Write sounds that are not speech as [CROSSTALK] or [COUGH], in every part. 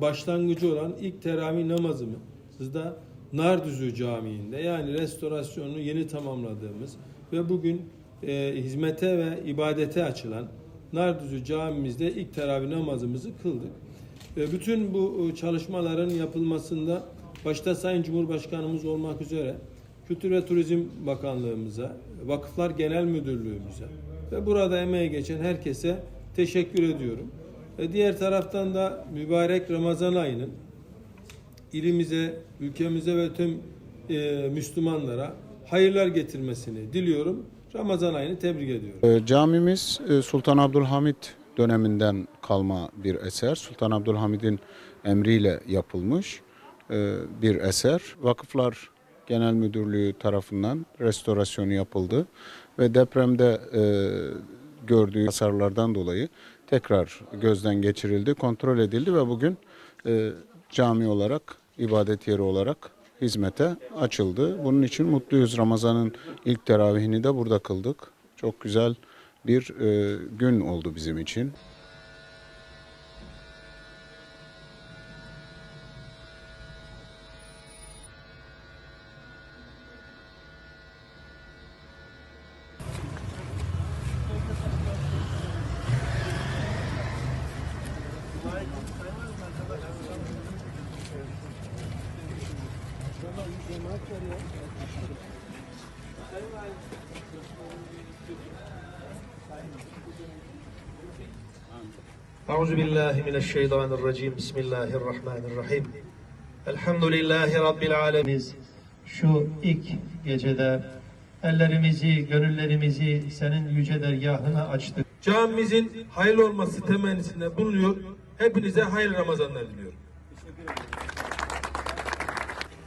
Başlangıcı olan ilk teravih namazımız da Nardüzü Camii'nde yani restorasyonunu yeni tamamladığımız ve bugün e, hizmete ve ibadete açılan Nardüzü Camimizde ilk teravih namazımızı kıldık. Ve bütün bu e, çalışmaların yapılmasında başta Sayın Cumhurbaşkanımız olmak üzere Kültür ve Turizm Bakanlığımıza, Vakıflar Genel Müdürlüğümüze ve burada emeği geçen herkese teşekkür ediyorum. Ve diğer taraftan da mübarek Ramazan ayının ilimize, ülkemize ve tüm e, Müslümanlara hayırlar getirmesini diliyorum. Ramazan ayını tebrik ediyorum. Ee, Camimiz e, Sultan Abdülhamit döneminden kalma bir eser. Sultan Abdülhamid'in emriyle yapılmış e, bir eser. Vakıflar Genel Müdürlüğü tarafından restorasyonu yapıldı ve depremde e, gördüğü hasarlardan dolayı tekrar gözden geçirildi, kontrol edildi ve bugün e, cami olarak, ibadet yeri olarak hizmete açıldı. Bunun için mutluyuz. Ramazan'ın ilk teravihini de burada kıldık. Çok güzel bir e, gün oldu bizim için. Euzu billahi mineşşeytanirracim. Bismillahirrahmanirrahim. Elhamdülillahi rabbil alamin. Şu ilk gecede ellerimizi, gönüllerimizi senin yüce dergahına açtık. Camimizin hayırlı olması temennisinde bulunuyor. Hepinize hayırlı Ramazanlar diliyorum.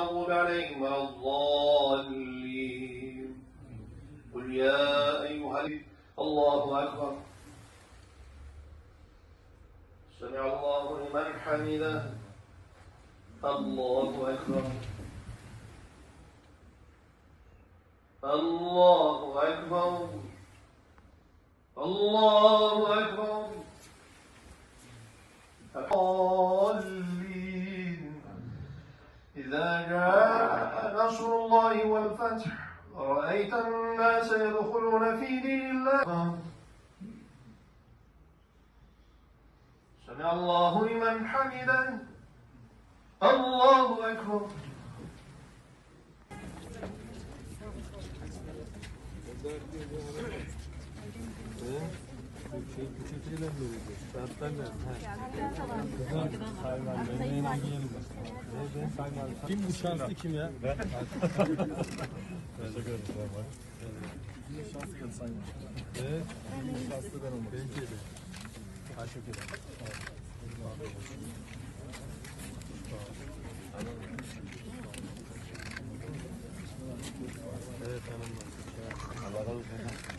المغضوب عليهم ولا الضالين قل يا أيها ال- الله أكبر. سمع الله لمن حمده. الله أكبر. الله أكبر. الله أكبر. الضالين إذا جاء نصر الله والفتح ورأيت الناس يدخلون في دين الله. سمع الله لمن حمده. الله أكبر. Şey küçültüyle mi yürüyeceğiz? Kim bu şanslı kim ya? [LAUGHS] Ben. Teşekkür ederim. Bizim şanslı kim sayın? Şanslı ben olmak. Benimki de. Teşekkür ederim. Evet hanımlar. Allah razı olsun.